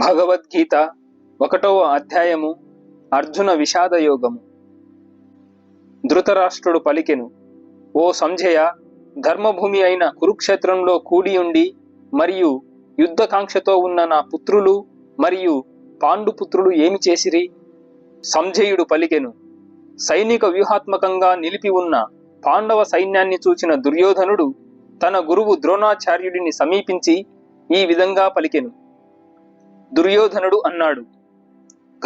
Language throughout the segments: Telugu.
భగవద్గీత ఒకటవ అధ్యాయము అర్జున విషాద యోగము ధృతరాష్ట్రుడు పలికెను ఓ సంజయ ధర్మభూమి అయిన కురుక్షేత్రంలో కూడి ఉండి మరియు యుద్ధకాంక్షతో ఉన్న నా పుత్రులు మరియు పాండుపుత్రులు ఏమి చేసిరి? సంజయుడు పలికెను సైనిక వ్యూహాత్మకంగా నిలిపి ఉన్న పాండవ సైన్యాన్ని చూచిన దుర్యోధనుడు తన గురువు ద్రోణాచార్యుడిని సమీపించి ఈ విధంగా పలికెను దుర్యోధనుడు అన్నాడు.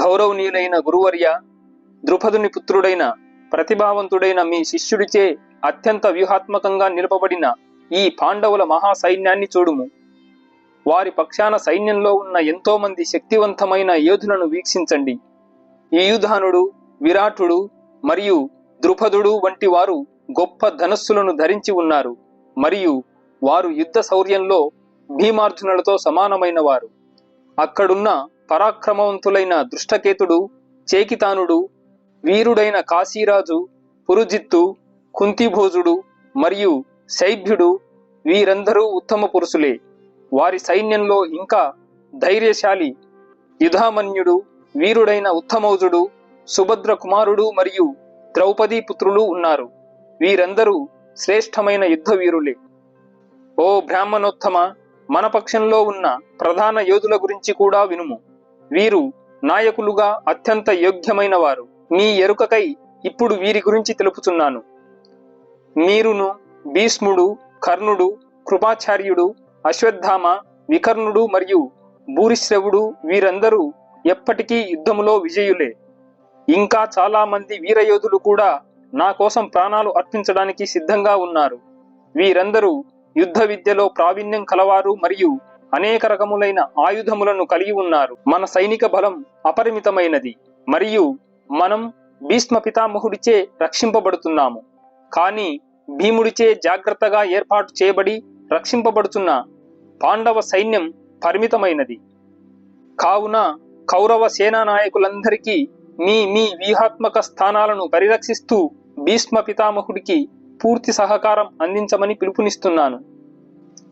గౌరవనీయులైన గురువర్య ద్రుపదుని పుత్రుడైన ప్రతిభావంతుడైన మీ శిష్యుడిచే అత్యంత వ్యూహాత్మకంగా నిలపబడిన ఈ పాండవుల మహా సైన్యాన్ని చూడుము. వారి పక్షాన సైన్యంలో ఉన్న ఎంతో మంది శక్తివంతమైన యోధులను వీక్షించండి. ఈయుధానుడు విరాటుడు మరియు ద్రుపదుడు వంటి వారు గొప్ప ధనస్సులను ధరించి ఉన్నారు. మరియు వారు యుద్ధ శౌర్యంలో భీమార్జునులతో సమానమైన వారు అక్కడున్న పరాక్రమవంతులైన దృష్టకేతుడు చేకితానుడు వీరుడైన కాశీరాజు పురుజిత్తు కుంతిభోజుడు మరియు శైభ్యుడు వీరందరూ ఉత్తమ పురుషులే. వారి సైన్యంలో ఇంకా ధైర్యశాలి యుధామన్యుడు వీరుడైన ఉత్తమౌజుడు సుభద్ర కుమారుడు మరియు ద్రౌపదీ పుత్రులు ఉన్నారు. వీరందరూ శ్రేష్టమైన యుద్ధ వీరులే ఓ బ్రాహ్మణోత్తమ మన పక్షంలో ఉన్న ప్రధాన యోధుల గురించి కూడా వినుము. వీరు నాయకులుగా అత్యంత యోగ్యమైన వారు. మీ ఎరుకకై ఇప్పుడు వీరి గురించి తెలుపుతున్నాను. మీరును భీష్ముడు కర్ణుడు కృపాచార్యుడు అశ్వత్థామ వికర్ణుడు మరియు భూరిశ్రవుడు వీరందరూ ఎప్పటికీ యుద్ధములో విజయులే. ఇంకా చాలామంది వీరయోధులు కూడా నా కోసం ప్రాణాలు అర్పించడానికి సిద్ధంగా ఉన్నారు. వీరందరూ యుద్ధ విద్యలో ప్రావీణ్యం కలవారు మరియు అనేక రకములైన ఆయుధములను కలిగి ఉన్నారు. మన సైనిక బలం అపరిమితమైనది మరియు మనం భీష్మ పితామహుడిచే రక్షింపబడుతున్నాము. కానీ భీముడిచే జాగ్రత్తగా ఏర్పాటు చేయబడి రక్షింపబడుతున్న పాండవ సైన్యం పరిమితమైనది. కావున కౌరవ సేనా నాయకులందరికీ మీ మీ వ్యూహాత్మక స్థానాలను పరిరక్షిస్తూ భీష్మ పితామహుడికి పూర్తి సహకారం అందించమని పిలుపునిస్తున్నాను.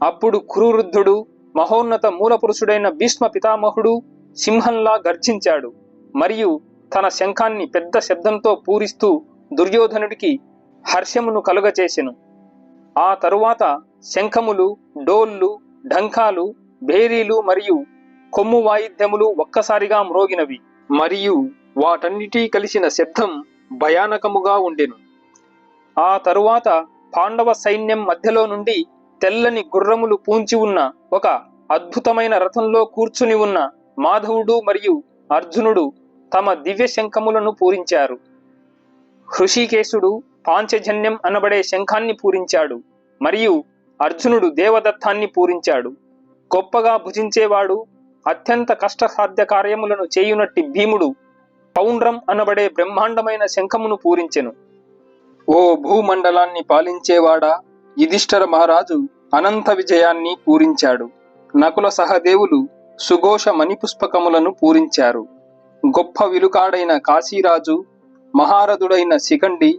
అప్పుడు కురువృద్ధుడు మహోన్నత మూలపురుషుడైన భీష్మ పితామహుడు సింహంలా గర్జించాడు. మరియు తన శంఖాన్ని పెద్ద శబ్దంతో పూరిస్తూ దుర్యోధనుడికి హర్షమును కలుగచేసెను. ఆ తరువాత శంఖములు డోళ్ళు ఢంకాలు భేరీలు మరియు కొమ్ము వాయిద్యములు ఒక్కసారిగా మ్రోగినవి. మరియు వాటన్నిటి కలిసిన శబ్దం భయానకముగా ఉండెను. ఆ తరువాత పాండవ సైన్యం మధ్యలో నుండి తెల్లని గుర్రములు పూంచి ఉన్న ఒక అద్భుతమైన రథంలో కూర్చుని ఉన్న మాధవుడు మరియు అర్జునుడు తమ దివ్య శంఖములను పూరించారు. హృషికేశుడు పాంచజన్యం అనబడే శంఖాన్ని పూరించాడు మరియు అర్జునుడు దేవదత్తాన్ని పూరించాడు. గొప్పగా భుజించేవాడు అత్యంత కష్టసాధ్య కార్యములను చేయునట్టి భీముడు పౌండ్రం అనబడే బ్రహ్మాండమైన శంఖమును పూరించెను. ఓ భూమండలాన్ని పాలించేవాడా? యుధిష్ఠర మహారాజు అనంత విజయాన్ని పూరించాడు. నకుల సహదేవులు సుఘోష మణిపుష్పకములను పూరించారు. గొప్ప విలుకాడైన కాశీరాజు మహారథుడైన శిఖండి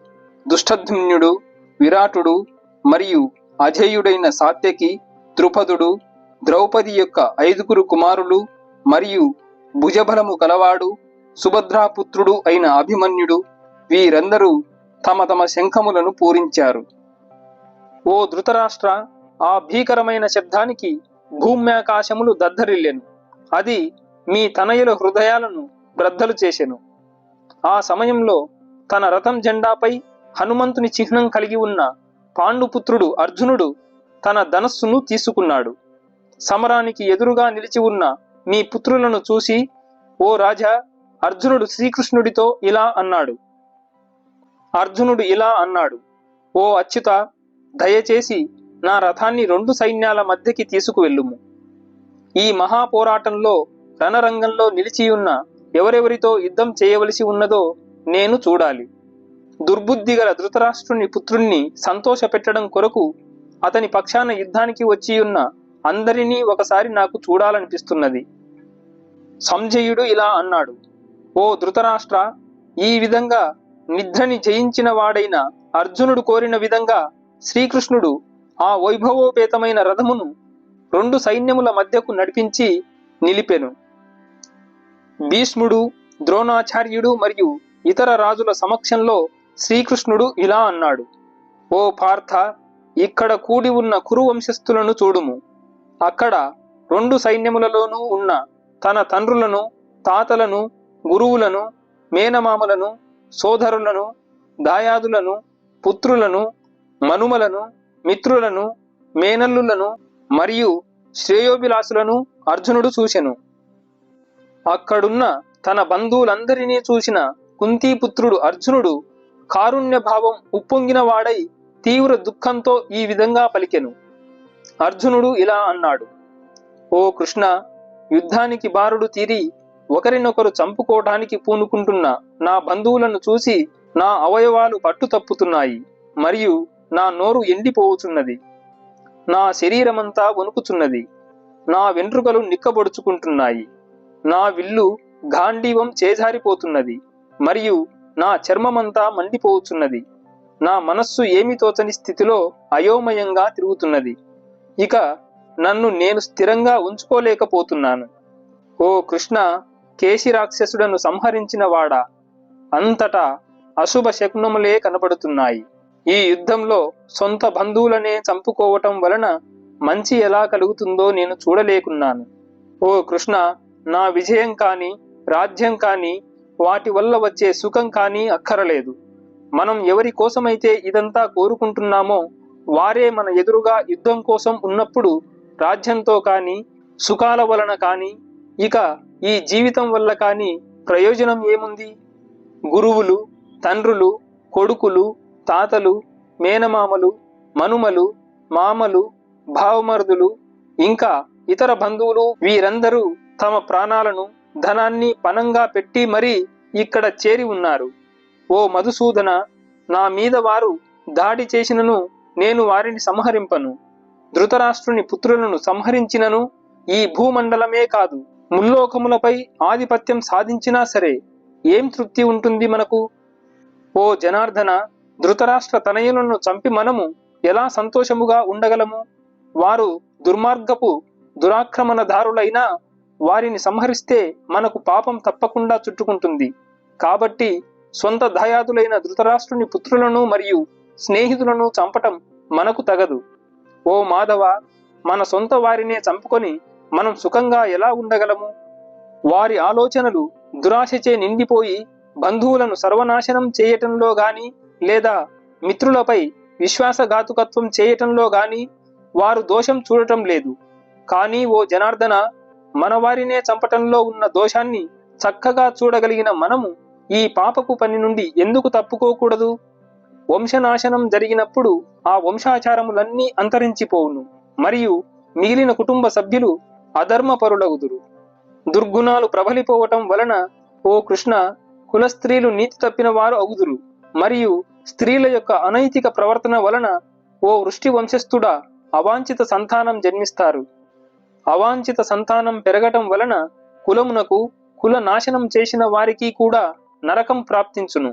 దుష్టధ్యుమ్నుడు విరాటుడు మరియు అజేయుడైన సాత్యకి ద్రుపదుడు ద్రౌపది యొక్క ఐదుగురు కుమారులు మరియు భుజబలము కలవాడు సుభద్రాపుత్రుడు అయిన అభిమన్యుడు వీరందరూ తమ తమ శంఖములను పూరించారు. ఓ ధృతరాష్ట్ర ఆ భీకరమైన శబ్దానికి భూమ్యాకాశములు దద్దరిల్లెను. అది మీ తనయుల హృదయాలను బ్రద్దలు చేసెను. ఆ సమయంలో తన రథం జెండాపై హనుమంతుని చిహ్నం కలిగి ఉన్న పాండుపుత్రుడు అర్జునుడు తన ధనస్సును తీసుకున్నాడు. సమరానికి ఎదురుగా నిలిచి ఉన్న మీ పుత్రులను చూసి ఓ రాజా అర్జునుడు శ్రీకృష్ణుడితో ఇలా అన్నాడు. అర్జునుడు ఇలా అన్నాడు ఓ అచ్యుత దయచేసి నా రథాన్ని రెండు సైన్యాల మధ్యకి తీసుకువెళ్ళుము. ఈ మహాపోరాటంలో రణరంగంలో నిలిచియున్న ఎవరెవరితో యుద్ధం చేయవలసి ఉన్నదో నేను చూడాలి. దుర్బుద్ధి గల ధృతరాష్ట్రుని పుత్రుణ్ణి సంతోషపెట్టడం కొరకు అతని పక్షాన యుద్ధానికి వచ్చియున్న అందరినీ ఒకసారి నాకు చూడాలనిపిస్తున్నది. సంజయుడు ఇలా అన్నాడు ఓ ధృతరాష్ట్ర ఈ విధంగా నిద్రని జయించిన వాడైన అర్జునుడు కోరిన విధంగా శ్రీకృష్ణుడు ఆ వైభవోపేతమైన రథమును రెండు సైన్యముల మధ్యకు నడిపించి నిలిపెను. భీష్ముడు ద్రోణాచార్యుడు మరియు ఇతర రాజుల సమక్షంలో శ్రీకృష్ణుడు ఇలా అన్నాడు. ఓ పార్థ ఇక్కడ కూడి ఉన్న కురు వంశస్థులను చూడుము. అక్కడ రెండు సైన్యములలోనూ ఉన్న తన తండ్రులను తాతలను గురువులను మేనమామలను సోదరులను దాయాదులను పుత్రులను మనుమలను మిత్రులను మేనల్లులను మరియు శ్రేయోభిలాసులను అర్జునుడు చూసెను అక్కడున్న తన బంధువులందరినీ చూసిన కుంతీపుత్రుడు అర్జునుడు కారుణ్య భావం ఉప్పొంగినవాడై తీవ్ర దుఃఖంతో ఈ విధంగా పలికెను. అర్జునుడు ఇలా అన్నాడు ఓ కృష్ణ యుద్ధానికి బారుడు తీరి ఒకరినొకరు చంపుకోవటానికి పూనుకుంటున్న. నా బంధువులను చూసి నా అవయవాలు పట్టు తప్పుతున్నాయి మరియు నా నోరు ఎండిపోవుచున్నది నా శరీరమంతా వణుకుచున్నది నా వెంట్రుకలు నిక్కబొడుచుకుంటున్నాయి. నా విల్లు గాంధీవం చేజారిపోతున్నది మరియు నా చర్మమంతా మండిపోవుచున్నది నా మనస్సు ఏమి తోచని స్థితిలో అయోమయంగా తిరుగుతున్నది. ఇక నన్ను నేను స్థిరంగా ఉంచుకోలేకపోతున్నాను. ఓ కృష్ణ కేశి రాక్షసుడను సంహరించిన వాడా? అంతటా అశుభ శకునములే కనబడుతున్నాయి ఈ యుద్ధంలో సొంత బంధువులనే చంపుకోవటం వలన మంచి ఎలా కలుగుతుందో నేను చూడలేకున్నాను. ఓ కృష్ణ నా విజయం కాని రాజ్యం కాని వాటి వల్ల వచ్చే సుఖం కానీ అక్కరలేదు. మనం ఎవరి కోసమైతే ఇదంతా కోరుకుంటున్నామో వారే మన ఎదురుగా యుద్ధం కోసం ఉన్నప్పుడు రాజ్యంతో కాని సుఖాల వలన కాని ఇక ఈ జీవితం వల్ల కాని ప్రయోజనం ఏముంది? గురువులు తండ్రులు కొడుకులు తాతలు మేనమామలు మనుమలు మామలు భావమరుదులు ఇంకా ఇతర బంధువులు వీరందరూ తమ ప్రాణాలను ధనాన్ని పనంగా పెట్టి మరీ ఇక్కడ చేరి ఉన్నారు. ఓ మధుసూదన నా మీద వారు దాడి చేసినను నేను వారిని సంహరింపను. ధృతరాష్ట్రుని పుత్రులను సంహరించినను ఈ భూమండలమే కాదు. ముల్లోకములపై ఆధిపత్యం సాధించినా సరే ఏం తృప్తి ఉంటుంది మనకు? ఓ జనార్దన ధృతరాష్ట్ర తనయులను చంపి మనము ఎలా సంతోషముగా ఉండగలము? వారు దుర్మార్గపు దురాక్రమణదారులైనా వారిని సంహరిస్తే మనకు పాపం తప్పకుండా చుట్టుకుంటుంది. కాబట్టి సొంత దయాదులైన ధృతరాష్ట్రుని పుత్రులను మరియు స్నేహితులను చంపటం మనకు తగదు. ఓ మాధవ మన సొంత వారినే చంపుకొని మనం సుఖంగా ఎలా ఉండగలము? వారి ఆలోచనలు దురాశచే నిండిపోయి బంధువులను సర్వనాశనం చేయటంలో గాని లేదా మిత్రులపై విశ్వాసఘాతుకత్వం చేయటంలో గాని వారు దోషం చూడటం లేదు. కానీ ఓ జనార్దన మనవారినే చంపటంలో ఉన్న దోషాన్ని చక్కగా చూడగలిగిన మనము ఈ పాపపు పని నుండి ఎందుకు తప్పుకోకూడదు? వంశనాశనం జరిగినప్పుడు ఆ వంశాచారములన్నీ అంతరించిపోవును. మరియు మిగిలిన కుటుంబ సభ్యులు అధర్మపరులగుదురు. దుర్గుణాలు ప్రబలిపోవటం వలన ఓ కృష్ణ కులస్త్రీలు నీతి తప్పిన వారు అగుదురు మరియు స్త్రీల యొక్క అనైతిక ప్రవర్తన వలన ఓ వృష్టి వంశస్థుడా అవాంఛిత సంతానం జన్మిస్తారు. అవాంఛిత సంతానం పెరగటం వలన కులమునకు కుల నాశనం చేసిన వారికి కూడా నరకం ప్రాప్తించును.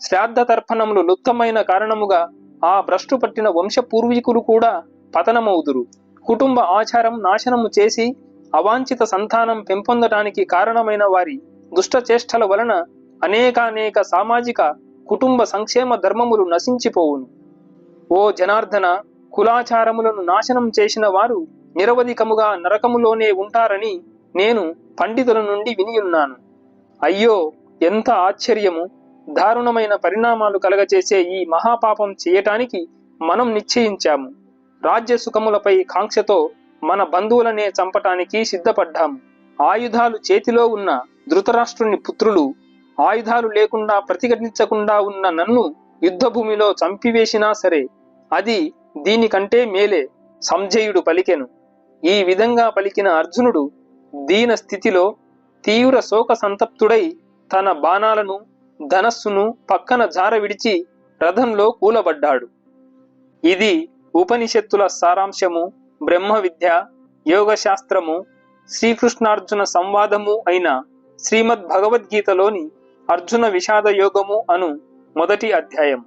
శ్రాద్ధ తర్పణములు లుప్తమైన కారణముగా ఆ భ్రష్టు పట్టిన వంశ పూర్వీకులు కూడా పతనమవుదురు. కుటుంబ ఆచారం నాశనము చేసి అవాంఛిత సంతానం పెంపొందటానికి కారణమైన వారి దుష్టచేష్టల వలన అనేకానేక సామాజిక కుటుంబ సంక్షేమ ధర్మములు నశించిపోవును. ఓ జనార్దన కులాచారములను నాశనం చేసిన వారు నిరవధికముగా నరకములోనే ఉంటారని నేను పండితుల నుండి వినియున్నాను. అయ్యో ఎంత ఆశ్చర్యము! దారుణమైన పరిణామాలు కలగచేసే ఈ మహాపాపం చేయటానికి మనం నిశ్చయించాము. రాజ్య సుఖములపై కాంక్షతో మన బంధువులనే చంపటానికి సిద్ధపడ్డాము. ఆయుధాలు చేతిలో ఉన్న ధృతరాష్ట్రుని పుత్రులు ఆయుధాలు లేకుండా ప్రతిఘటించకుండా ఉన్న నన్ను యుద్ధభూమిలో చంపివేసినా సరే అది దీనికంటే మేలే సంజయుడు పలికెను. ఈ విధంగా పలికిన అర్జునుడు దీన స్థితిలో తీవ్ర శోక సంతప్తుడై తన బాణాలను ధనస్సును పక్కన జార విడిచి రథంలో కూలబడ్డాడు. ఇది ఉపనిషత్తుల సారాంశము. బ్రహ్మ విద్య యోగశాస్త్రము శ్రీకృష్ణార్జున సంవాదము అయిన శ్రీమద్ భగవద్గీతలోని అర్జున విషాద యోగము అను మొదటి అధ్యాయం